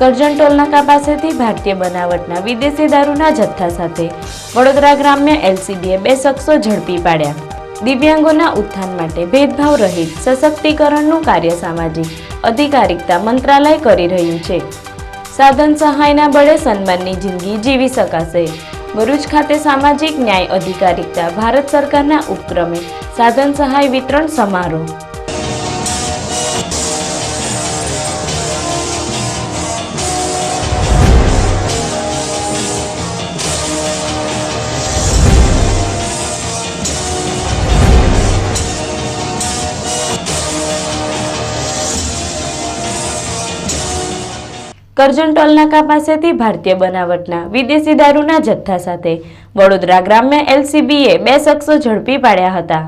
કરજણ ટોલનાકા પાસેથી ભારતીય બનાવટના વિદેશી દારૂના જથ્થા સાથે વડોદરા ગ્રામ્ય એલસીબીએ બે શખ્સો ઝડપી પાડ્યા. દિવ્યાંગોના ઉત્થાન માટે ભેદભાવ રહિત સશક્તિકરણનું કાર્ય સામાજિક અધિકારિકતા મંત્રાલય કરી રહ્યું છે. સાધન સહાયના બળે સન્માનની જિંદગી જીવી શકાશે. ભરૂચ ખાતે સામાજિક ન્યાય અધિકારિકતા ભારત સરકારના ઉપક્રમે સાધન સહાય વિતરણ સમારોહ કરજણ ટોલનાકા પાસેથી ભારતીય બનાવટના વિદેશી દારૂના જથ્થા સાથે વડોદરા ગ્રામ્ય એલસીબીએ બે શખ્સો ઝડપી પાડ્યા હતા.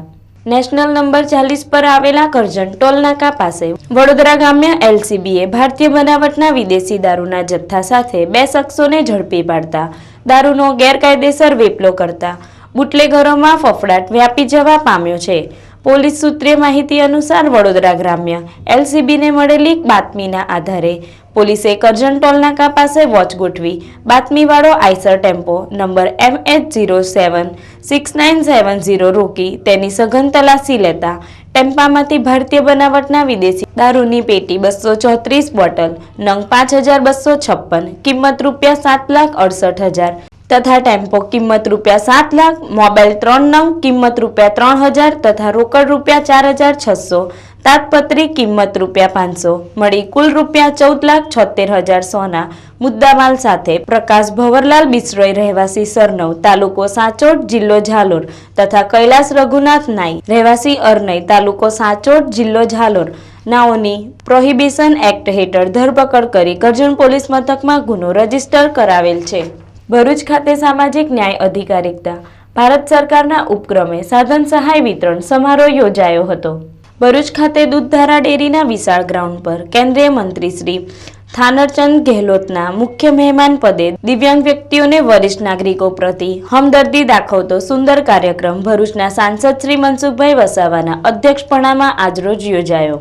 નેશનલ નંબર ચાલીસ પર આવેલા કરજણ ટોલનાકા પાસે વડોદરા ગ્રામ્ય એલસીબીએ ભારતીય બનાવટના વિદેશી દારૂના જથ્થા સાથે બે શખ્સોને ઝડપી પાડતા દારૂનો ગેરકાયદેસર વેપલો કરતા બુટલેઘરોમાં ફફડાટ વ્યાપી જવા પામ્યો છે. પોલીસ સૂત્રે માહિતી અનુસાર વડોદરા ગ્રામ્ય એલસીબીને મળેલી બાતમીના આધારે પોલીસે કરજણ ટોલનાકા પાસે વોચ ગોઠવી. બાતમીવાળો Eicher tempo number M H zero seven six nine seven zero રોકી તેની સઘન તલાસી લેતા ટેમ્પામાંથી ભારતીય બનાવટના વિદેશી દારૂની પેટી બસો ચોત્રીસ બોટલ, નંગ પાંચ હજાર બસો છપ્પન, કિંમત રૂપિયા સાત લાખ અડસઠ હજાર તથા ટેમ્પો કિંમત રૂપિયા સાત લાખ, મોબાઈલ ત્રણ નંગ, કિંમત રૂપિયા ત્રણ હજાર તથા રોકડ રૂપિયા ચાર હજાર છસો તાતપત્રી કિંમત રૂપિયા પાંચસો, મળી કુલ રૂપિયા ચૌદ લાખ છોતેર હજાર સોના. મુદ્દામાલ સાથે પ્રકાશ ભવરલાલ બિસ્રોઈ રહેવાસી સરનવ, તાલુકો સાચોટ, જિલ્લો ઝાલોર તથા કૈલાસ રઘુનાથ નાઈ, રહેવાસી અરનઈ, તાલુકો સાચોટ, જિલ્લો ઝાલોર. નાઓની પ્રોહિબિશન એક્ટ હેઠળ ધરપકડ કરી કરજણ પોલીસ મથકમાં ગુનો રજિસ્ટર કરાવેલ છે. ભરૂચ ખાતે સામાજિક ન્યાય અધિકારિકતા. ભારત સરકારના ઉપક્રમે સાધન સહાય વિતરણ સમારોહ યોજાયો હતો. ભરૂચ ખાતે દૂધધારા ડેરીના વિશાળ ગ્રાઉન્ડ પર કેન્દ્રીય મંત્રી શ્રી થાનરચંદ ગેહલોતના મુખ્ય મહેમાન પદે દિવ્યાંગ વ્યક્તિઓને વરિષ્ઠ નાગરિકો પ્રતિ હમદર્દી દાખવતો સુંદર કાર્યક્રમ ભરૂચના સાંસદ શ્રી મનસુખભાઈ વસાવાના અધ્યક્ષપણામાં આજરોજ યોજાયો.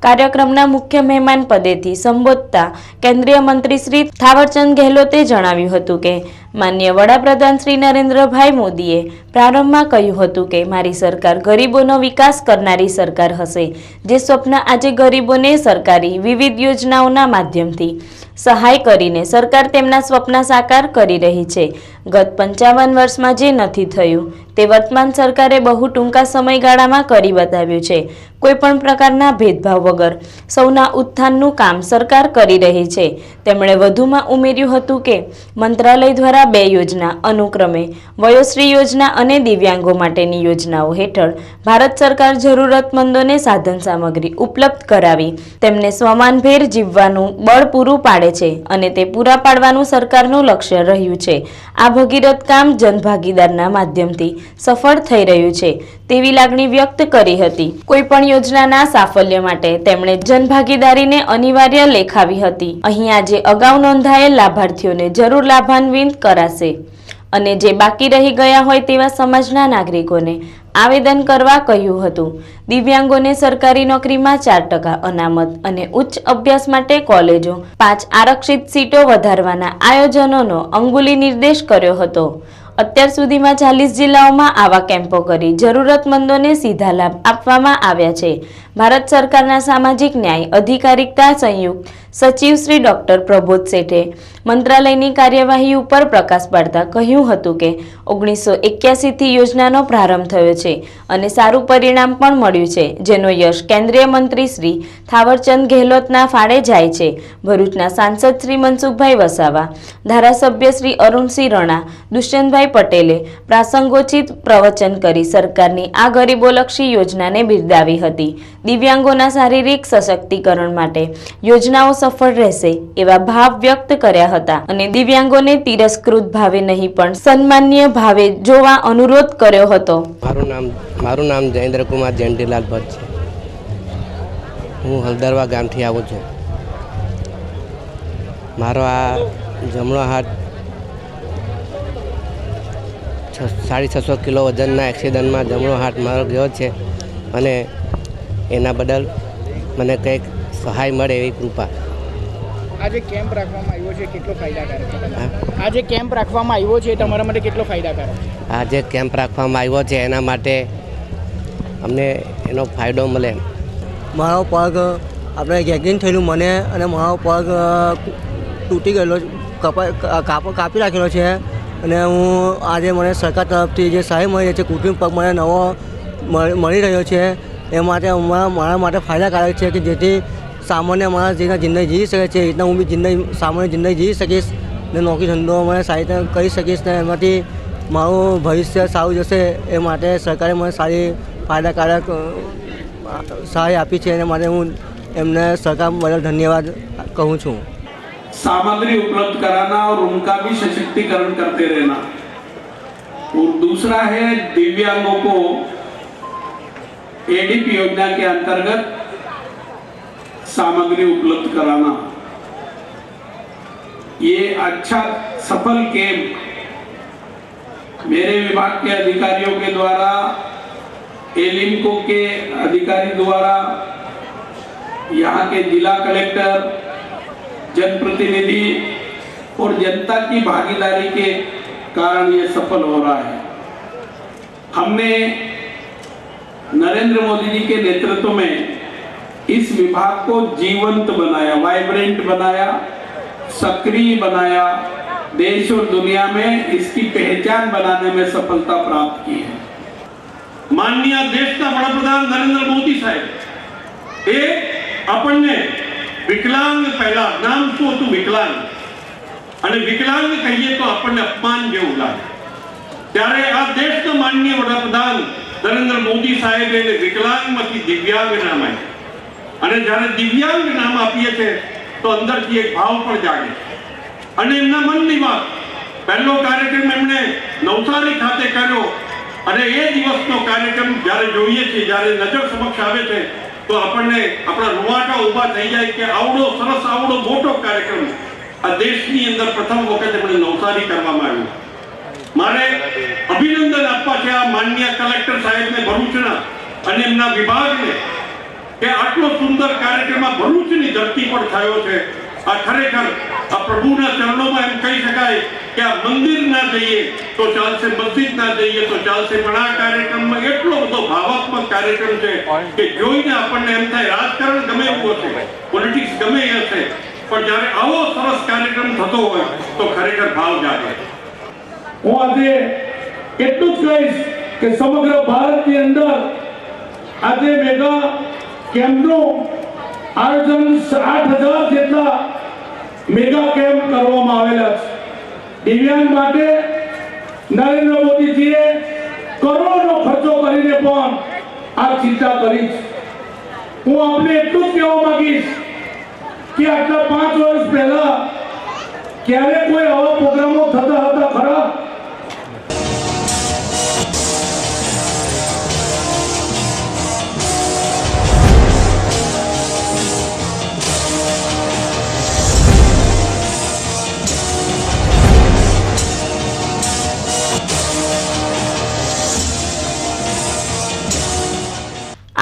કાર્યક્રમના મુખ્ય મહેમાન પદેથી સંબોધતા કેન્દ્રીય મંત્રી શ્રી થાવરચંદ ગેહલોતે જણાવ્યું હતું કે માન્ય વડાપ્રધાન શ્રી નરેન્દ્રભાઈ મોદીએ પ્રારંભમાં કહ્યું હતું કે, મારી સરકાર ગરીબોનો વિકાસ કરનારી સરકાર હશે, જે સ્વપ્ન આજે ગરીબોને સરકારી વિવિધ યોજનાઓના માધ્યમથી સહાય કરીને સરકાર તેમના સ્વપ્ન સાકાર કરી રહી છે. ગત પંચાવન વર્ષમાં જે નથી થયું, તે વર્તમાન સરકારે બહુ ટૂંકા સમયગાળામાં કરી બતાવ્યું છે. કોઈ પણ પ્રકારના ભેદભાવ વગર સૌના ઉત્થાનનું કામ સરકાર કરી રહી છે. તેમણે વધુમાં ઉમેર્યું હતું કે, મંત્રાલય દ્વારા બે યોજના, અનુક્રમે વયોશ્રી યોજના અને દિવ્યાંગો માટેની યોજનાઓ હેઠળ ભારત સરકાર જરૂરતમંદોને સાધન સામગ્રી ઉપલબ્ધ કરાવી, તેમને સ્વમાનભેર જીવવાનું બળ પૂરું પાડે છે અને તે પૂરા પાડવાનું સરકારનું લક્ષ્ય રહ્યું છે. આ ભગીરથ કામ જનભાગીદારના માધ્યમથી સફળ થઈ રહ્યું છે તેવી લાગણી વ્યક્ત કરી હતી. કોઈ પણ યોજનાના સાફલ્ય માટે તેમણે જનભાગીદારીને અનિવાર્ય લેખાવી હતી. અહીં આજે અગાઉ નોંધાયેલ લાભાર્થીઓને જરૂર લાભાન્વિત કરાશે. અને જે બાકી રહી ગયા હોય તેવા સમાજના નાગરિકોને આવેદન કરવા કહ્યું હતું. દિવ્યાંગોને સરકારી નોકરીમાં ચાર ટકા અનામત અને ઉચ્ચ અભ્યાસ માટે કોલેજો, પાંચ આરક્ષિત સીટો વધારવાના આયોજનોનો અંગુલી નિર્દેશ કર્યો હતો. અત્યાર સુધીમાં ચાલીસ જિલ્લાઓમાં આવા કેમ્પો કરી જરૂરતમંદોને સીધા લાભ આપવામાં આવ્યા છે. ભારત સરકારના સામાજિક ન્યાય, અધિકારિકતા, સંયુક્ત સચિવ શ્રી ડોક્ટર પ્રબોધ શેઠે મંત્રાલયની કાર્યવાહી ઉપર પ્રકાશ પાડતા કહ્યું હતું કે ઓગણીસો એક્યાસીથી યોજનાનો પ્રારંભ થયો છે અને સારું પરિણામ પણ મળ્યું છે, જેનો યશ કેન્દ્રીય મંત્રી શ્રી થાવરચંદ ગેહલોતના ફાળે જાય છે. ભરૂચના સાંસદ શ્રી મનસુખભાઈ વસાવા, ધારાસભ્ય શ્રી અરુણસિંહ રણા, દુષ્યંતભાઈ પટેલે પ્રાસંગોચિત પ્રવચન કરી સરકારની આ ગરીબોલક્ષી યોજનાને બિરદાવી હતી. દિવ્યાંગોના શારીરિક સશક્તિકરણ માટે યોજનાઓ સફળ રહેશે એવા ભાવ વ્યક્ત કર્યા હતા. અને દિવ્યાંગોને તિરસ્કૃત ભાવે નહીં, પણ સન્માન્ય ભાવે જોવા અનુરોધ કર્યો હતો. મારું નામ મારું નામ જયેન્દ્ર કુમાર જયંતિલાલ ભટ્ટ છે. હું હલદરવા ગામથી આવું છું. મારો આ જમણો હાથ સાડી છસો કિલો વજનના એક્સિડન્ટમાં જમણો હાથ મારો ગયો છે. અને એના બદલ મને કંઈક સહાય મળે એવી કૃપા. આજે કેમ્પ રાખવામાં આવ્યો છે કેટલો ફાયદાકારક? આજે કેમ્પ રાખવામાં આવ્યો છે એ તમારા માટે કેટલો ફાયદાકારક આજે કેમ્પ રાખવામાં આવ્યો છે એના માટે અમને એનો ફાયદો મળે. મારો પગ આપણે ગેગિંગ થયેલું મને અને મારો પગ તૂટી ગયેલો કાપ કાપી રાખેલો છે અને હું આજે મને સરકાર તરફથી જે સહાય મળી રહી છે કૃત્રિમ પગ મને નવો મળી મળી રહ્યો છે. એ માટે અમારા મારા માટે ફાયદાકારક છે કે જેથી સામાન્ય માણસ જેના જિંદગી જીવી શકે છે એ રીતના હું બી જિંદગી સામાન્ય જિંદગી જીવી શકીશ ને નોકરી ધંધો મને સારી રીતે કરી શકીશ ને એમાંથી મારું ભવિષ્ય સારું જશે એ માટે સરકારે મને સારી ફાયદાકારક અ, સહાય આપી છે એના માટે હું એમને સરકાર બદલ ધન્યવાદ કહું છું सामग्री उपलब्ध कराना और उनका भी सशक्तिकरण करते रहना और दूसरा है दिव्यांगों को एडीपी योजना के अंतर्गत सामग्री उपलब्ध कराना। ये अच्छा सफल कैंप मेरे विभाग के अधिकारियों के द्वारा, एलिम्को के अधिकारी द्वारा, यहाँ के जिला कलेक्टर, जनप्रतिनिधि और जनता की भागीदारी के कारण ये सफल हो रहा है। हमने नरेंद्र मोदी जी के नेतृत्व में इस विभाग को जीवंत बनाया वाइब्रेंट बनाया सक्रिय बनाया देश और दुनिया में इसकी पहचान बनाने में सफलता प्राप्त की है માનનીય દેશના વડાપ્રધાન નરેન્દ્ર મોદી સાહેબ એ આપણને વિકલાંગ પહેલા નામ શું હતું વિકલાંગ અને વિકલાંગ કહીએ તો આપણને અપમાન જેવું લાગે ત્યારે આ દેશના માનનીય વડાપ્રધાન નરેન્દ્ર મોદી સાહેબે એને વિકલાંગમાંથી દિવ્યાંગ નામ આપ્યું. અને જ્યારે દિવ્યાંગ નામ આપીએ છે, તો અંદરથી એક ભાવ પણ જાગે અને એમના મનની વાત, પહેલો કાર્યક્રમ એમણે નવસારી ખાતે કર્યો, અને એ દિવસનો કાર્યક્રમ જ્યારે જોઈએ છીએ, જ્યારે નજર સમક્ષ આવે છે, તો આપણને આપણા રૂવાટા ઊભા થઈ જાય કે આવડો, સરસ આવડો મોટો કાર્યક્રમ આ દેશની અંદર પ્રથમ વખત એમણે નવસારી કરવામાં આવ્યો. મારે અભિનંદન આપવા છે આ માન્ય કલેક્ટર સાહેબને ભરૂચના અને એમના વિભાગને કે આટલો સુંદર કાર્યક્રમ ભરૂચની ધરતી પર થયો છે. આ ખરેખર આ પ્રભુના ચરણોમાં એમ કહી શકાય કે આ મંદિર ના જઈએ તો ચાલશે મસ્જિદ ના જઈએ તો ચાલશે. પણ આ કાર્યક્રમમાં એટલો બધો ભાવાત્મક કાર્યક્રમ છે કે જોઈને આપણને એમ થાય, રાજકારણ ગમે એવું હશે પોલિટિક્સ ગમે હશે, પણ જ્યારે આવો સરસ કાર્યક્રમ થતો હોય તો ખરેખર ભાવ જાગે. હું આજે એટલું જ કહીશ કે સમગ્ર ભારતની અંદર આજે મેગા કેમ્પનું આયોજન આઠ હજાર જેટલા મેગા કેમ્પ કરવામાં આવેલા છે. દિવ્યાંગ માટે નરેન્દ્ર મોદીજીએ કરોડોનો ખર્ચો કરીને પણ આ ચિંતા કરી છે. હું આપને એટલું જ કહેવા માંગીશ કે આટલા પાંચ વર્ષ પહેલા ક્યારે કોઈ આવા પ્રોગ્રામો થતા હતા ખરા?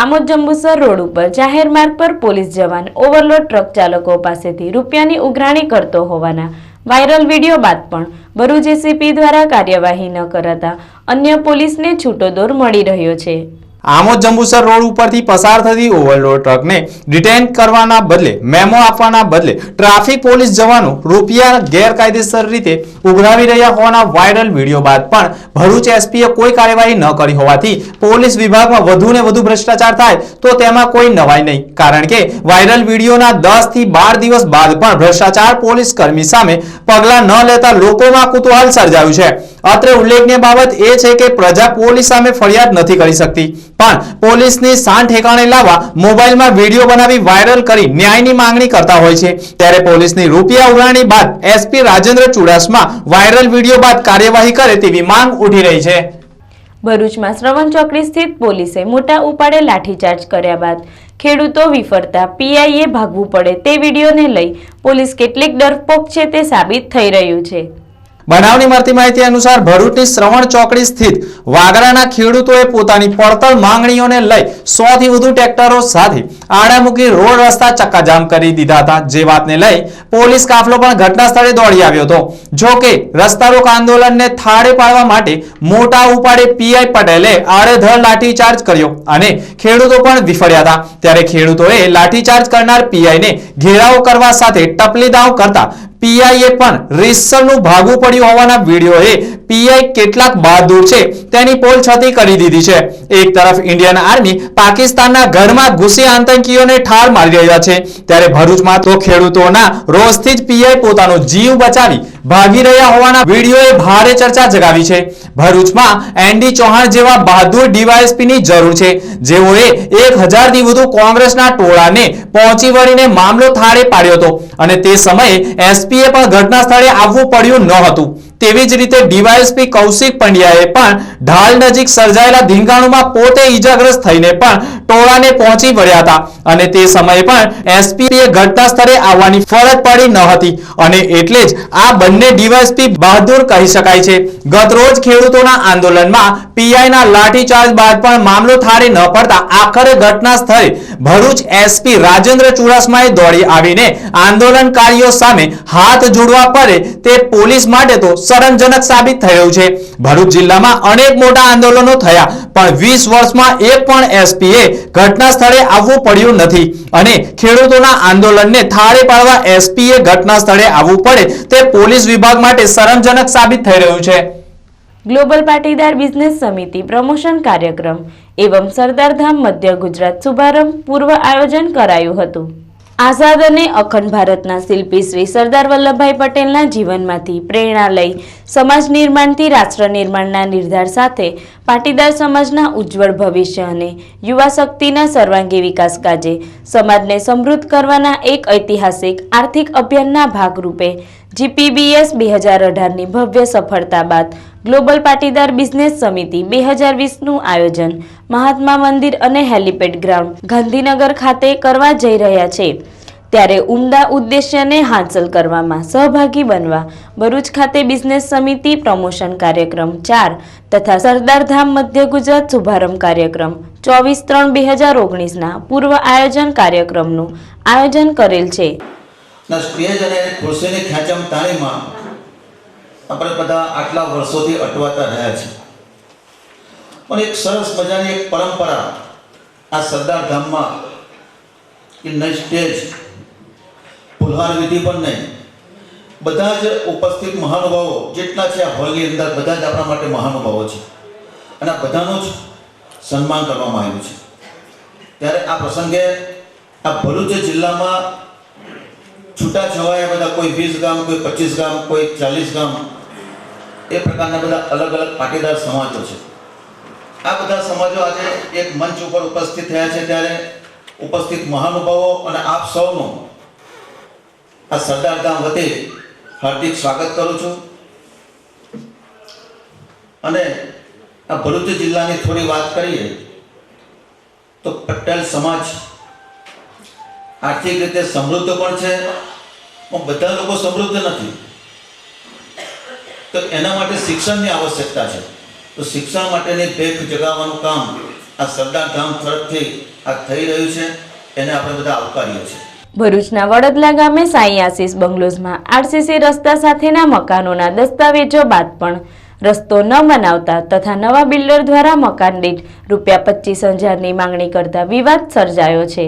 આમોદ જંબુસર રોડ ઉપર જાહેર માર્ગ પર પોલીસ જવાન ઓવરલોડ ટ્રક ચાલકો પાસેથી રૂપિયાની ઉઘરાણી કરતો હોવાના વાયરલ વીડિયો બાદ પણ ભરૂચ એસીપી દ્વારા કાર્યવાહી ન કરાતા અન્ય પોલીસને છૂટો દોર મળી રહ્યો છે. આમોદ જંબુસર રોડ ઉપરથી પસાર થતી ઓવરલોડ ટ્રકને ડિટેન કરવાના બદલે, મેમો આપવાના બદલે, ટ્રાફિક પોલીસ જવાનો રૂપિયા ગેરકાયદેસર રીતે ઉઘરાવી રહ્યા હોવાના વાયરલ વીડિયો બાદ પણ ભરૂચ એસપીએ કોઈ કાર્યવાહી ન કરી હોવાથી પોલીસ વિભાગમાં વધુ ને વધુ ભ્રષ્ટાચાર થાય તો તેમાં કોઈ નવાઈ નહીં. કારણ કે વાયરલ વિડીયોના દસથી બાર દિવસ બાદ પણ ભ્રષ્ટાચાર પોલીસ કર્મી સામે પગલાં ન લેતા લોકોમાં કુતૂહલ સર્જાયું છે. અત્રે ઉલ્લેખનીય બાબત એ છે કે પ્રજા પોલીસ સામે ફરિયાદ નથી કરી શકતી. પણ પોલીસની શાન ઠેકાણે લાવવા મોબાઈલમાં વીડિયો બનાવી વાયરલ કરી ન્યાયની માંગણી કરતા હોય છે. ત્યારે પોલીસની રૂપિયા ઉડાણી બાદ SP Rajendra Chudasama viral video બાદ કાર્યવાહી કરે તેવી માંગ ઉઠી રહી છે. ભરૂચમાં શ્રવણ ચોકડી સ્થિત પોલીસે મોટા ઉપાડે લાઠીચાર્જ કર્યા બાદ ખેડૂતો વિફરતા, પીઆઈએ ભાગવું પડે તે વિડીયોને લઈ પોલીસ કેટલીક ડરપોક છે તે સાબિત થઈ રહ્યું છે. બનાવની મળતી માહિતી અનુસાર ભરૂચની શ્રવણ ચોકડી સ્થિત વાગરાના ખેડૂતોએ પોતાની પડતર માંગણીઓને લઈ સો થી વધુ ટ્રેક્ટરો સાથે આડા રોડ રસ્તા ચક્કાજામ કરી દીધા હતા. જે વાતને લઈ પોલીસ કાફલો પણ ઘટના સ્થળે દોડી આવ્યો હતો. જો રસ્તા રોક આંદોલનને થાળે પાડવા માટે મોટા ઉપાડે પીઆઈ પટેલે આડેધડ લાઠીચાર્જ કર્યો અને ખેડૂતો પણ વિફળ્યા હતા. ત્યારે ખેડૂતોએ લાઠીચાર્જ કરનાર પીઆઈને ઘેરાવો કરવા સાથે ટપલી દાવ કરતા પીઆઈએ પણ રીસરનું ભાગવું પડ્યું હોવાના વિડીયોએ પીઆઈ કેટલાક બહાદુર છે. તેની પોલ છતી કરી દીધી છે. એક તરફ ઇન્ડિયન આર્મી પાકિસ્તાનના ઘરમાં ઘૂસી આતંકીઓને ઠાર મારી રહ્યા છે. ત્યારે ભરૂચમાં તો ખેડૂતોના રોષથી જ પીઆઈ પોતાનો જીવ બચાવી ભાગી રહ્યા હોવાના વિડીયોએ ભારે ચર્ચા જગાવી છે. ભરૂચમાં એનડી ચૌહાણ જેવા બહાદુર ડીવાયએસપીની જરૂર છે. જેઓએ એક હજારથી વધુ કોંગ્રેસના ટોળાને પહોંચી વળીને મામલો થાળે પાડ્યો હતો. અને તે સમયે એસપીએ પણ ઘટના સ્થળે આવવું પડ્યું ન હતું તેવી જ રીતે ડીવાયએસપી કૌશિક પંડ્યાએ પણ ઢાલ નજીક સર્જાયેલા ધીંગાણુમાં પોતે ઈજાગ્રસ્ત થઈને પણ ટોળાને પહોંચી વળ્યા હતા. અને તે સમયે પણ એસપીએ ઘટના સ્થળે આવવાની ફરજ પડી ન હતી. અને એટલે જ આ બંને ડીવાયએસપી બહાદુર કહી શકાય છે. ગતરોજ ખેડૂતોના આંદોલનમાં પીઆઈના લાઠીચાર્જ બાદ પણ મામલો થારે ન પડતા આખરે ઘટના સ્થળે ભરૂચ એસપી રાજેન્દ્ર ચુડાસમાએ દોડી આવીને આંદોલનકારીઓ સામે હાથ જોડવા પડે તે પોલીસ માટે તો શરમજનક સાબિત થયું છે. ભરૂચ જિલ્લામાં અનેક મોટા આંદોલનો થયા, પણ વીસ વર્ષમાં એક પણ એસપીએ ઘટના સ્થળે આવવું પડ્યું નથી. અને ખેડૂતોના આંદોલનને થાળે પાડવા એસપીએ ઘટના સ્થળે આવવું પડે, તે પોલીસ વિભાગ માટે શરમજનક સાબિત થઈ રહ્યું છે. ગ્લોબલ પાટીદાર બિઝનેસ સમિતિ પ્રમોશન કાર્યક્રમ એવં સરદારધામ મધ્ય ગુજરાત શુભારંભ પૂર્વ આયોજન કરાયું હતું. આઝાદ અને અખંડ ભારતના શિલ્પી શ્રી સરદાર વલ્લભભાઈ પટેલના જીવનમાંથી પ્રેરણા લઈ સમાજ નિર્માણથી રાષ્ટ્ર નિર્માણના નિર્ધાર સાથે પાટીદાર સમાજના ઉજ્જવળ ભવિષ્ય અને યુવા શક્તિના સર્વાંગી વિકાસ કાજે સમાજને સમૃદ્ધ કરવાના એક ઐતિહાસિક આર્થિક અભિયાનના ભાગરૂપે જીપીબીએસ બે હજાર અઢારની ભવ્ય સફળતા બાદ ગ્લોબલ પાટીદાર બિઝનેસ સમિતિ બે હજાર વીસનું આયોજન મહાત્મા મંદિર અને હેલિપેડ ગ્રાઉન્ડ ગાંધીનગર ખાતે કરવા જઈ રહ્યા છે. ત્યારે ઉમદા ઉદ્દેશ્યને હાંસલ કરવામાં સહભાગી બનવા ભરૂચ ખાતે બિઝનેસ સમિતિ પ્રમોશન કાર્યક્રમ ચાર તથા સરદારધામ મધ્ય ગુજરાત શુભારંભ કાર્યક્રમ ચોવીસ ત્રણ બે હજાર ઓગણીસના પૂર્વ આયોજન કાર્યક્રમનું આયોજન કરેલ છે. આપણે બધા આટલા વર્ષોથી અટવાતા રહ્યા છે પણ એક સરસ મજાની એક પરંપરા આ સરદાર ધામમાં કે નહીં સ્ટેજ, ફુલહાર વિધિ પણ નહીં. બધા જ ઉપસ્થિત મહાનુભાવો જેટલા છે આ હોલની અંદર, બધા જ આપણા માટે મહાનુભાવો છે. અને આ બધાનું જ સન્માન કરવામાં આવ્યું છે. ત્યારે આ પ્રસંગે આ ભરૂચ જિલ્લામાં છૂટા છવાયા બધા કોઈ વીસ ગામ, કોઈ પચીસ ગામ, કોઈ ચાલીસ ગામ, એ પ્રકારના બધા અલગ અલગ પાટીદાર સમાજો છે. આ બધા સમાજો આજે એક મંચ ઉપર ઉપસ્થિત થયા છે ત્યારે ઉપસ્થિત મહાનુભાવો અને આપ સૌનું આ સરદાર ધામ વતી હાર્દિક સ્વાગત કરું છું. અને આ ભરૂચ જિલ્લાની થોડી વાત કરીએ તો પટેલ સમાજ આર્થિક રીતે સમૃદ્ધ પણ છે. પણ બધા લોકો સમૃદ્ધ નથી. તો એના માટે શિક્ષણની આવશ્યકતા છે. તો શિક્ષણ માટેની ભેખ જગાવવાનું કામ આ સરદાર ધામ તરફથી આ થઈ રહ્યું છે, એને આપણે બધા આવકારીએ છીએ. ભરૂચના વડદલા ગામે સાંઈ આશીષ બંગલોઝમાં આરસીસી રસ્તા સાથેના મકાનોના દસ્તાવેજો બાદ પણ રસ્તો ન બનાવતા તથા નવા બિલ્ડર દ્વારા મકાન દીઠ રૂપિયા પચીસ હજારની માંગણી કરતા વિવાદ સર્જાયો છે.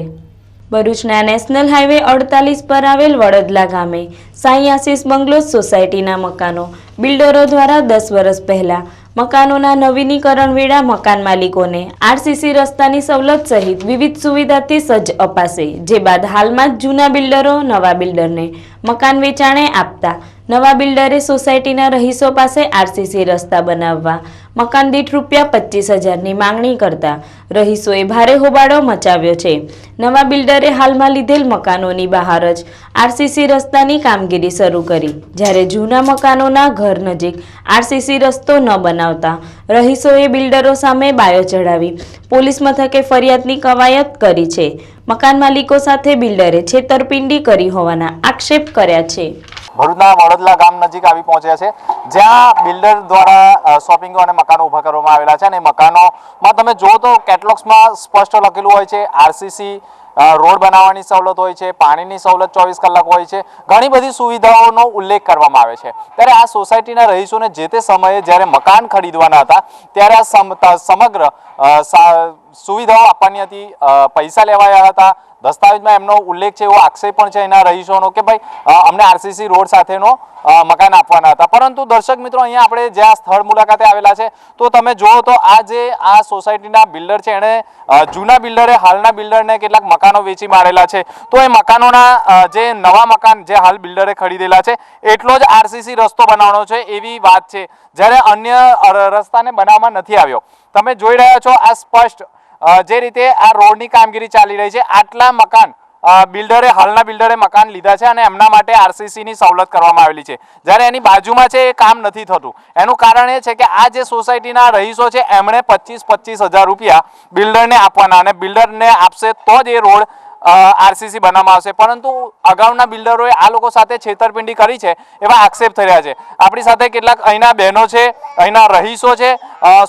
ભરૂચના નેશનલ હાઈવે અડતાલીસ પર આવેલ વડદલા ગામે સાંઈ આશીષ બંગલોઝ સોસાયટીના મકાનો બિલ્ડરો દ્વારા દસ વર્ષ પહેલા મકાનોના નવીનીકરણ વેળા મકાન માલિકોને આરસીસી રસ્તાની સવલત સહિત વિવિધ સુવિધાથી સજ્જ અપાશે જે બાદ હાલમાં જ જૂના બિલ્ડરો નવા બિલ્ડરને મકાન વેચાણે આપતા. નવા બિલ્ડરે સોસાયટીના રહીશો પાસે આરસીસી રસ્તા બનાવવા. મકાન દીઠ રૂપિયા પચીસ હજારની માંગણી કરતા. રહીશોએ ભારે હોબાળો મચાવ્યો છે. નવા બિલ્ડરે હાલમાં લીધેલ મકાનોની બહાર જ આરસીસી રસ્તાની કામગીરી શરૂ કરી. જ્યારે જૂના મકાનોના ઘર નજીક આરસીસી રસ્તો ન બનાવતા, રહીશોએ બિલ્ડરો સામે બાયો ચડાવી પોલીસ મથકે ફરિયાદની કવાયત કરી છે. મકાન માલિકો સાથે બિલ્ડરે છેતરપિંડી કરી હોવાના આક્ષેપ કર્યા છે. ભરૂચના વડોદરા ગામ નજીક આવી પહોંચ્યા છે, જ્યાં બિલ્ડર દ્વારા શોપિંગો અને મકાનો ઊભા કરવામાં આવેલા છે અને મકાનોમાં તમે જુઓ તો કેટલોગ્સમાં સ્પષ્ટ લખેલું હોય છે, આરસીસી રોડ બનાવવાની સવલત હોય છે, પાણીની સવલત ચોવીસ કલાક હોય છે, ઘણી બધી સુવિધાઓનો ઉલ્લેખ કરવામાં આવે છે. ત્યારે આ સોસાયટીના રહીશોને જે તે સમયે જ્યારે મકાન ખરીદવાના હતા, ત્યારે આ સમ- સમગ્ર સુવિધાઓ આપવાની હતી પૈસા લેવાયા હતા. દસ્તાવેજમાં એમનો ઉલ્લેખ છે એવો આક્ષેપ પણ છે એના રહીશોનો કે ભાઈ અમને આરસીસી રોડ સાથેનો મકાન આપવાના હતા. પરંતુ દર્શક મિત્રો, અહીંયા આપણે જ્યાં સ્થળ મુલાકાતે આવેલા છે, તો તમે જુઓ તો આ જે આ સોસાયટીના બિલ્ડર છે, એણે જૂના બિલ્ડરે, હાલના બિલ્ડરને કેટલાક મકાનો વેચી મારેલા છે. તો એ મકાનોના જે નવા મકાન જે હાલ બિલ્ડરે ખરીદેલા છે, એટલો જ આરસીસી રસ્તો બનાવવાનો છે એવી વાત છે. જ્યારે અન્ય રસ્તાને બનાવવામાં નથી આવ્યો. તમે જોઈ રહ્યા છો આ સ્પષ્ટ જે રીતે આ રોડની કામગીરી ચાલી રહી છે, આટલા મકાન બિલ્ડરે, હાલના બિલ્ડરે મકાન લીધા છે અને એમના માટે આરસીસી ની સવલત કરવામાં આવેલી છે. જ્યારે એની બાજુમાં છે એ કામ નથી થતું. એનું કારણ એ છે કે આ જે સોસાયટીના રહીશો છે, એમણે પચીસ પચીસ હજાર રૂપિયા બિલ્ડરને આપવાના અને બિલ્ડરને આપશે તો જ એ રોડ આરસીસી બનાવવામાં આવશે. પરંતુ અગાઉના બિલ્ડરોએ આ લોકો સાથે છેતરપિંડી કરી છે એવા આક્ષેપ થઈ રહ્યા છે. આપણી સાથે કેટલાક અહીંના બહેનો છે, અહીંના રહીશો છે.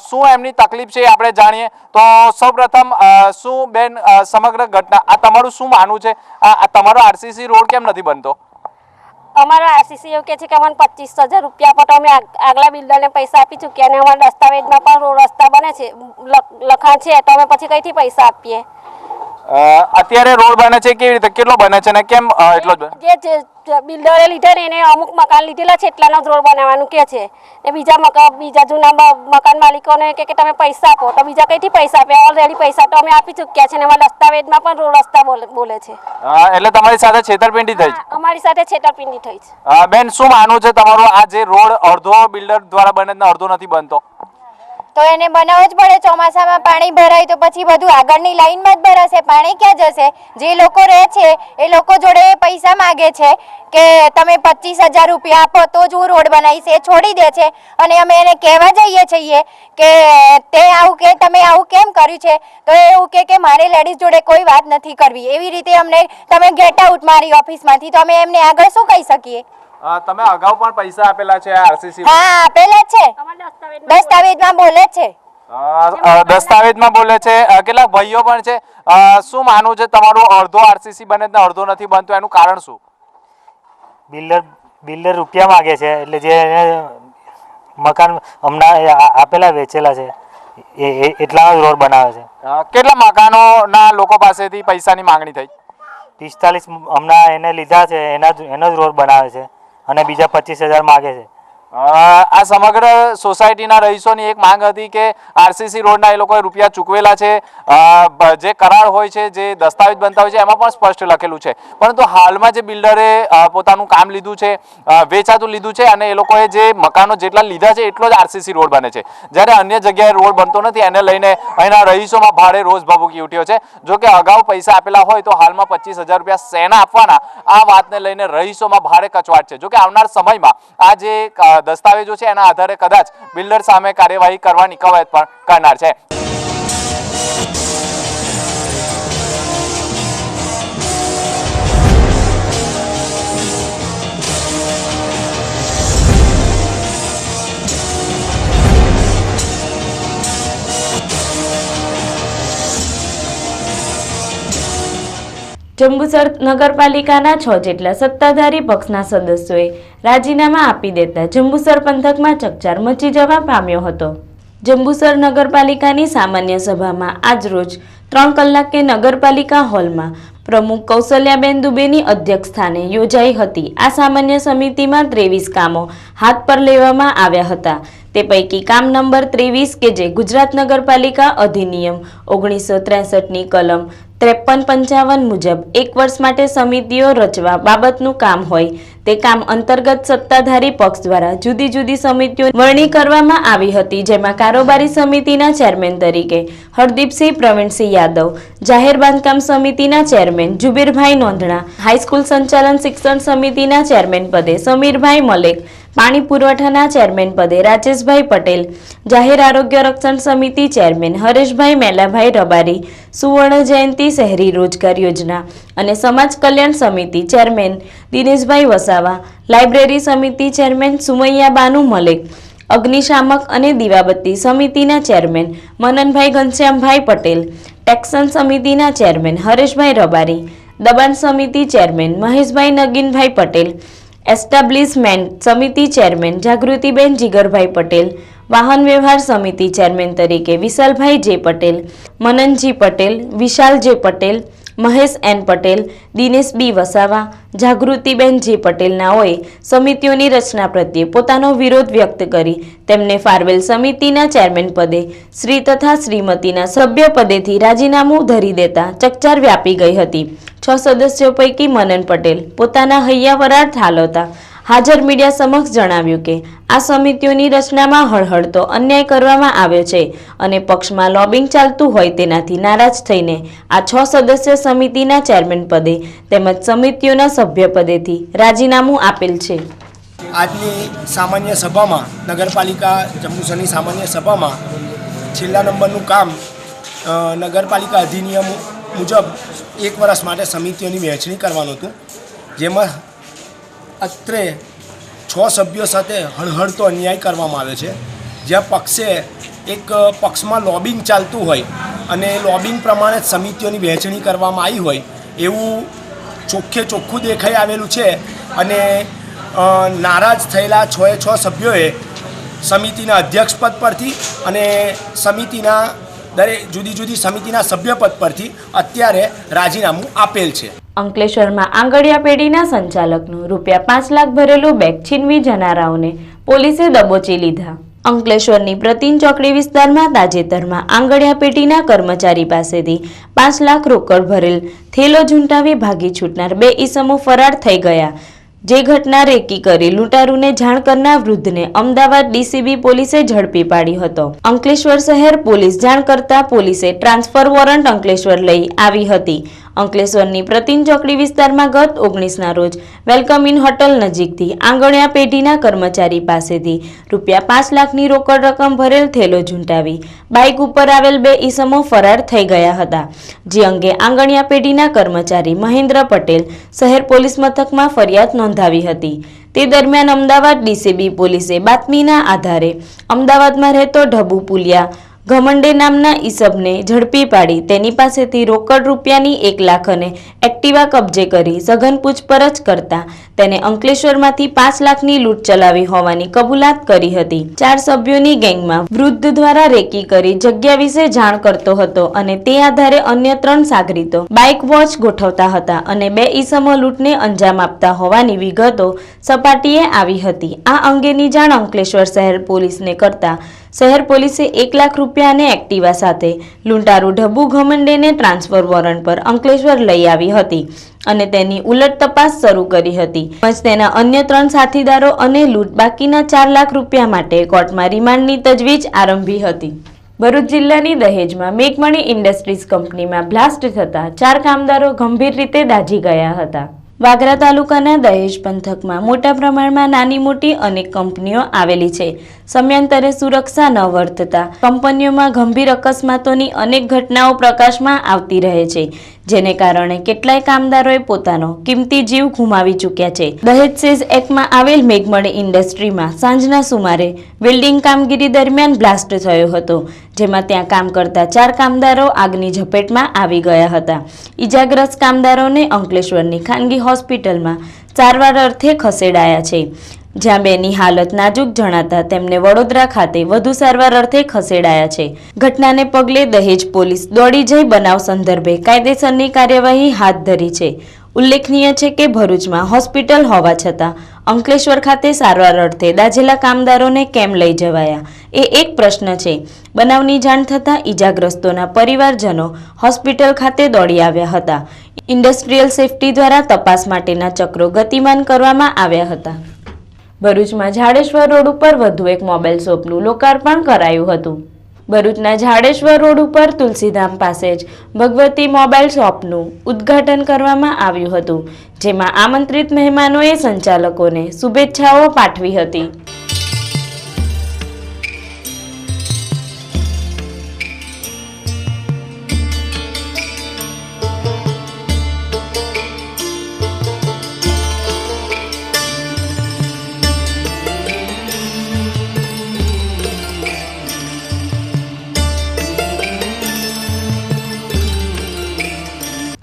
શું એમની તકલીફ છે આપણે જાણીએ. તો સૌપ્રથમ શું બેન સમગ્ર ઘટના, આ તમારું શું માનવું છે? આ તમારો આરસીસી રોડ કેમ નથી બનતો? અમારો આરસીસી એવું કહે છે કે અમને પચીસ હજાર રૂપિયા પર અમે આગ- આગલા બિલ્ડરને પૈસા આપી ચૂક્યા અને અમારા દસ્તાવેજમાં પણ રોડ રસ્તા બને છે, લખ- લખાણ છે, તો અમે પછી કઈથી પૈસા આપીએ? અત્યારે રોડ બને છે કેવી રીતે? કેટલો બને છે ને કેમ એટલો જ જે બિલ્ડરે લીધા ને એને અમુક મકાન લીધેલા છે એટલાનો જ રોડ બનાવવાનું કે છે. ને બીજા મકાન બીજા જૂના મકાન માલિકોને કે કે તમે પૈસા આપો તો બીજા કઈથી પૈસા આપે? ઓલરેડી પૈસા તો અમે આપી ચૂક્યા છે ને અમારા દસ્તાવેજમાં પણ રોડ રસ્તા બોલે છે. એટલે તમારી સાથે છેતરપિંડી થઈ અમારી સાથે છેતરપિંડી થઈ છે. બેન શું માનવું છે તમારું આ જે રોડ અડધો બિલ્ડર દ્વારા બને અડધો નથી બનતો? તો એને બનાવવો જ પડે ચોમાસામાં પાણી ભરાય તો પછી બધું આગળની લાઈનમાં જ ભરાશે. પાણી ક્યાં જશે? જે લોકો રહે છે, એ લોકો જોડે પૈસા માગે છે કે તમે પચીસ હજાર રૂપિયા આપો તો જ હું રોડ બનાવીશ. એ છોડી દે છે. અને અમે એને કહેવા જઈએ છીએ કે તે આવું કે, તમે આવું કેમ કર્યું છે? તો એવું કે કે મારે લેડીઝ જોડે કોઈ વાત નથી કરવી. એવી રીતે અમને તમે ગેટ આઉટ મારી ઓફિસમાંથી તો અમે એમને આગળ શું કહી શકીએ? તમે અગાઉ પણ પૈસા આપેલા છે આરસીસી હા આપેલા જ છે દસ્તાવેજમાં દસ્તાવેજમાં બોલે છે. દસ્તાવેજમાં બોલે છે. કેટલાક ભાઈઓ પણ છે. શું માનવું છે તમારું અડધો આરસીસી બને છે ને અડધો નથી બનતું? એનું કારણ શું? બિલ્ડર બિલ્ડર રૂપિયા માગે છે. એટલે જે મકાન હમણાં આપેલા વેચેલા છે. એ એટલા જ રોડ બનાવે છે. કેટલા મકાનોના લોકો પાસેથી પૈસાની માંગણી થઈ? પિસ્તાલીસ હમણાં એને લીધા છે. એના જ એનો જ રોડ બનાવે છે. અને બીજા પચીસ હજાર માગે છે. આ સમગ્ર સોસાયટીના રહીશોની એક માંગ હતી કે આરસીસી રોડના એ લોકોએ રૂપિયા ચૂકવેલા છે. જે કરાર હોય છે, જે દસ્તાવેજ બનતા હોય છે, એમાં પણ સ્પષ્ટ લખેલું છે. પરંતુ હાલમાં જે બિલ્ડરે પોતાનું કામ લીધું છે વેચાતું લીધું છે અને એ લોકોએ જે મકાનો જેટલા લીધા છે, એટલો જ આરસીસી રોડ બને છે. જ્યારે અન્ય જગ્યાએ રોડ બનતો નથી, એને લઈને અહીંના રહીશોમાં ભારે રોજ ભભૂકી ઉઠ્યો છે. જો કે અગાઉ પૈસા આપેલા હોય, તો હાલમાં પચીસ હજાર રૂપિયા સેના આપવાના, આ વાતને લઈને રહીશોમાં ભારે કચવાટ છે. જો કે આવનાર સમયમાં આ જે દસ્તાવેજો છે, એના આધારે કદાચ બિલ્ડર સામે કાર્યવાહી કરવાની કવાયત પણ કરનાર છે. જંબુસર નગરપાલિકાના છ જેટલા સત્તાધારી પક્ષના સદસ્યોએ રાજીનામા આપી દેતા જંબુસર પંથકમાં ચકચાર મચી જવા પામ્યો હતો. જંબુસર નગરપાલિકાની સામાન્ય સભામાં આજરોજ ત્રણ કલાકે નગરપાલિકા હોલમાં પ્રમુખ કૌશલ્યાબેન દુબેની અધ્યક્ષસ્થાને યોજાઈ હતી. આ સામાન્ય સમિતિમાં ત્રેવીસ કામો હાથ પર લેવામાં આવ્યા હતા. તે પૈકી કામ નંબર ત્રેવીસ કે જે ગુજરાત નગરપાલિકા અધિનિયમ ઓગણીસો ત્રેસઠની કલમ ત્રેપન પંચાવન મુજબ એક વર્ષ માટે સમિતિઓ રચવા બાબતનું કામ હોય તે કામ અંતર્ગત સત્તાધારી પક્ષ દ્વારા જુદી જુદી સમિતિઓ વરણી કરવામાં આવી હતી, જેમાં કારોબારી સમિતિના ચેરમેન તરીકે હરદીપસિંહ પ્રવીણસિંહ યાદવ, જાહેર બાંધકામ સમિતિના ચેરમેન જુબીરભાઈ નોંધણા, હાઈસ્કૂલ સંચાલન શિક્ષણ સમિતિના ચેરમેન પદે સમીરભાઈ મલેક પાણી પુરવઠાના ચેરમેન પદે રાજેશભાઈ પટેલ, જાહેર આરોગ્ય રક્ષણ સમિતિ ચેરમેન હરેશભાઈ મેલાભાઈ રબારી, સુવર્ણ જયંતિ શહેરી રોજગાર યોજના અને સમાજ કલ્યાણ સમિતિ ચેરમેન દિનેશભાઈ વસાવા, લાઇબ્રેરી સમિતિ ચેરમેન સુમૈયા બાનુ મલેક, અગ્નિશામક અને દીવાબત્તી સમિતિના ચેરમેન મનનભાઈ ઘનશ્યામભાઈ પટેલ ટેક્સન સમિતિના ચેરમેન હરેશભાઈ રબારી, દબાણ સમિતિ ચેરમેન મહેશભાઈ નગીનભાઈ પટેલ એસ્ટાબ્લિશમેન્ટ સમિતિ ચેરમેન જાગૃતિબેન જીગરભાઈ પટેલ વાહન વ્યવહાર સમિતિ ચેરમેન તરીકે વિશાલભાઈ જે Patel, Mananji Patel Vishal J Patel Mahesh N Patel, Dinesh B Vasava Jagrutiben J પટેલનાઓએ સમિતિઓની રચના પ્રત્યે પોતાનો વિરોધ વ્યક્ત કરી તેમને ફારવેલ સમિતિના ચેરમેન પદે શ્રી તથા શ્રીમતીના સભ્ય પદેથી રાજીનામું ધરી દેતા ચકચાર વ્યાપી ગઈ હતી. છ સદસ્યો પૈકી મનન પટેલ પોતાના હૈયાવરાળ ઠાલવતા હાજર મીડિયા સમક્ષ જણાવ્યું કે, આ સમિતિઓની રચનામાં હળહળતો અન્યાય કરવામાં આવ્યો છે અને પક્ષમાં લોબિંગ ચાલતું હોય તેનાથી નારાજ થઈને આ છ સદસ્ય સમિતિના ચેરમેન પદે તેમજ સમિતિઓના સભ્ય પદેથી રાજીનામું આપેલ છે. આજની સામાન્ય સભામાં, નગરપાલિકા જંબુસરની સામાન્ય સભામાં છેલ્લા નંબરનું કામ નગરપાલિકા અધિનિયમ મુજબ એક વર્ષ માટે સમિતિઓની વહેંચણી કરવાનું હતું. જેમાં અત્રે છ સભ્યો સાથે હળહળતો અન્યાય કરવામાં આવે છે. જ્યાં પક્ષે એક પક્ષમાં લોબિંગ ચાલતું હોય અને લોબિંગ પ્રમાણે જ સમિતિઓની વહેંચણી કરવામાં આવી હોય એવું ચોખ્ખે ચોખ્ખું દેખાઈ આવેલું છે અને નારાજ થયેલા છ એ છ સભ્યોએ સમિતિના અધ્યક્ષપદ પરથી અને સમિતિના દરેક જુદી જુદી સમિતિના સભ્યપદ પરથી અત્યારે રાજીનામું આપેલ છે. અંકલેશ્વરમાં આંગડિયા પેઢીના સંચાલકનું રૂપિયા પાંચ લાખ ભરેલું બેગ છીનવી જનારાઓને પોલીસે દબોચી લીધા. અંકલેશ્વરની પ્રતિન ચોકડી વિસ્તારમાં તાજેતરમાં આંગડિયા પેઢીના કર્મચારી પાસેથી પાંચ લાખ રોકડ ભરેલ થેલો ઝૂંટાવી ભાગી છૂટનાર બે ઈસમો ફરાર થઈ ગયા. જે ઘટના રેકી કરી લૂંટારૂને જાણ કરનાર વૃદ્ધને અમદાવાદ ડીસીબી પોલીસે ઝડપી પાડ્યો હતો. અંકલેશ્વર શહેર પોલીસ જાણ કરતા પોલીસે ટ્રાન્સફર વોરંટ અંકલેશ્વર લઈ આવી હતી. અંકલેશ્વરની પ્રતિન ચોકડી વિસ્તારમાં ગત ઓગણીસના રોજ વેલકમ ઇન હોટલ નજીકથી આંગણિયા પેઢીના કર્મચારી પાસેથી રૂપિયા પાંચ લાખની રોકડ રકમ ભરેલ થેલો ઝૂંટાવી બાઇક ઉપર આવેલ બે ઈસમો ફરાર થઈ ગયા હતા. જે અંગે આંગણિયા પેઢીના કર્મચારી મહેન્દ્ર પટેલ શહેર પોલીસ મથકમાં ફરિયાદ નોંધાવી હતી. તે દરમિયાન અમદાવાદ ડીસીબી પોલીસે બાતમીના આધારે અમદાવાદમાં રહેતો ઢબુ પુલિયા ઘમંડે નામના ઈસબને ઝડપી પાડી તેની પાસેથી રોકડ રૂપિયાની એક લાખ અને એક્ટિવા કબજે કરી સઘન પૂછપરછ કરતા તેને અંકલેશ્વરમાંથી પાંચ લાખની લૂંટ ચલાવી હોવાની કબૂલાત કરી હતી. ચાર સભ્યોની ગેંગમાં વૃદ્ધ દ્વારા રેકી કરી જગ્યા વિશે જાણ કરતો હતો અને તે આધારે અન્ય ત્રણ સાગરીતો બાઇક વોચ ગોઠવતા હતા અને બે ઈસમો લૂંટને અંજામ આપતા હોવાની વિગતો સપાટીએ આવી હતી. આ અંગેની જાણ અંકલેશ્વર શહેર પોલીસને કરતા શહેર પોલીસે એક લાખ રૂપિયા અને એક્ટિવા સાથે લૂંટારૂ ઢબુ ઘમંડેને ટ્રાન્સફર વોરંટ પર અંકલેશ્વર લઈ આવી હતી અને તેની ઉલટ તપાસ શરૂ કરી હતી. તેમજ તેના અન્ય ત્રણ સાથીદારો અને લૂંટ બાકીના ચાર લાખ રૂપિયા માટે કોર્ટમાં રિમાન્ડની તજવીજ આરંભી હતી. ભરૂચ જિલ્લાની દહેજમાં મેઘમણી ઇન્ડસ્ટ્રીઝ કંપનીમાં બ્લાસ્ટ થતા ચાર કામદારો ગંભીર રીતે દાઝી ગયા હતા. વાગરા તાલુકાના દહેજ પંથકમાં મોટા પ્રમાણમાં નાની મોટી અનેક કંપનીઓ આવેલી છે. સમયાંતરે સુરક્ષા ન વર્તતા કંપનીઓમાં ગંભીર અકસ્માતોની અનેક ઘટનાઓ પ્રકાશમાં આવતી રહે છે. જેને કારણે કેટલાય કામદારોએ પોતાનો કિંમતી જીવ ગુમાવી ચૂક્યા છે. દહેજ સેઝ એકમાં આવેલ મેઘમણી ઇન્ડસ્ટ્રીમાં સાંજના સુમારે વેલ્ડિંગ કામગીરી દરમિયાન બ્લાસ્ટ થયો હતો, જેમાં ત્યાં કામ કરતા ચાર કામદારો આગની ઝપેટમાં આવી ગયા હતા. ઈજાગ્રસ્ત કામદારોને અંકલેશ્વરની ખાનગી હોસ્પિટલમાં સારવાર અર્થે ખસેડાયા છે. જ્યાં બેની હાલત નાજુક જણાતા તેમને વડોદરા ખાતે વધુ સારવાર અર્થે ખસેડાયા છે. ઘટનાને પગલે દહેજ પોલીસ દોડી જઈ બનાવ સંદર્ભે કાયદેસરની કાર્યવાહી હાથ ધરી છે. ઉલ્લેખનીય છે કે ભરૂચમાં હોસ્પિટલ હોવા છતાં અંકલેશ્વર ખાતે સારવાર અર્થે દાઝેલા કામદારોને કેમ લઈ જવાયા? એ એક પ્રશ્ન છે. બનાવની જાણ થતાં ઈજાગ્રસ્તોના પરિવારજનો હોસ્પિટલ ખાતે દોડી આવ્યા હતા. ઇન્ડસ્ટ્રીયલ સેફટી દ્વારા તપાસ માટેના ચક્રો ગતિમાન કરવામાં આવ્યા હતા. ભરૂચમાં ઝાડેશ્વર રોડ ઉપર વધુ એક મોબાઈલ શોપનું લોકાર્પણ કરાયું હતું. ભરૂચના ઝાડેશ્વર રોડ ઉપર તુલસીધામ પાસે જ ભગવતી મોબાઈલ શોપનું ઉદ્ઘાટન કરવામાં આવ્યું હતું, જેમાં આમંત્રિત મહેમાનોએ સંચાલકોને શુભેચ્છાઓ પાઠવી હતી.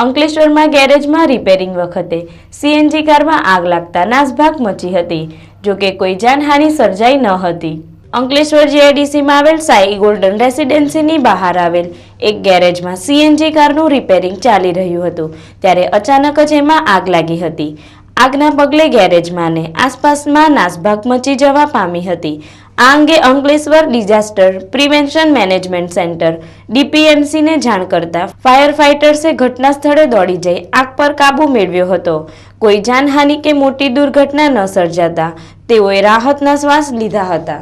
અંકલેશ્વરમાં ગેરેજમાં રિપેરિંગ વખતે સીએનજી કારમાં આગ લાગતા નાસભાગ મચી હતી જોકે કોઈ જાનહાનિ સર્જાઈ ન હતી. અંકલેશ્વર જીઆઈડીસીમાં આવેલ સાઈ ગોલ્ડન રેસિડેન્સીની બહાર આવેલ એક ગેરેજમાં સીએનજી કારનું રિપેરિંગ ચાલી રહ્યું હતું, ત્યારે અચાનક જ એમાં આગ લાગી હતી. આગના પગલે ગેરેજમાં ને આસપાસમાં નાસભાગ મચી જવા પામી હતી. આ અંગે Ankleshwar disaster prevention management centre, ડીપીએમસીને જાણ કરતા ફાયર ફાઇટર્સે ઘટના સ્થળે દોડી જઈ આગ પર કાબૂ મેળવ્યો હતો. કોઈ જાનહાનિ કે મોટી દુર્ઘટના ન સર્જાતા, તેઓએ રાહતના શ્વાસ લીધા હતા.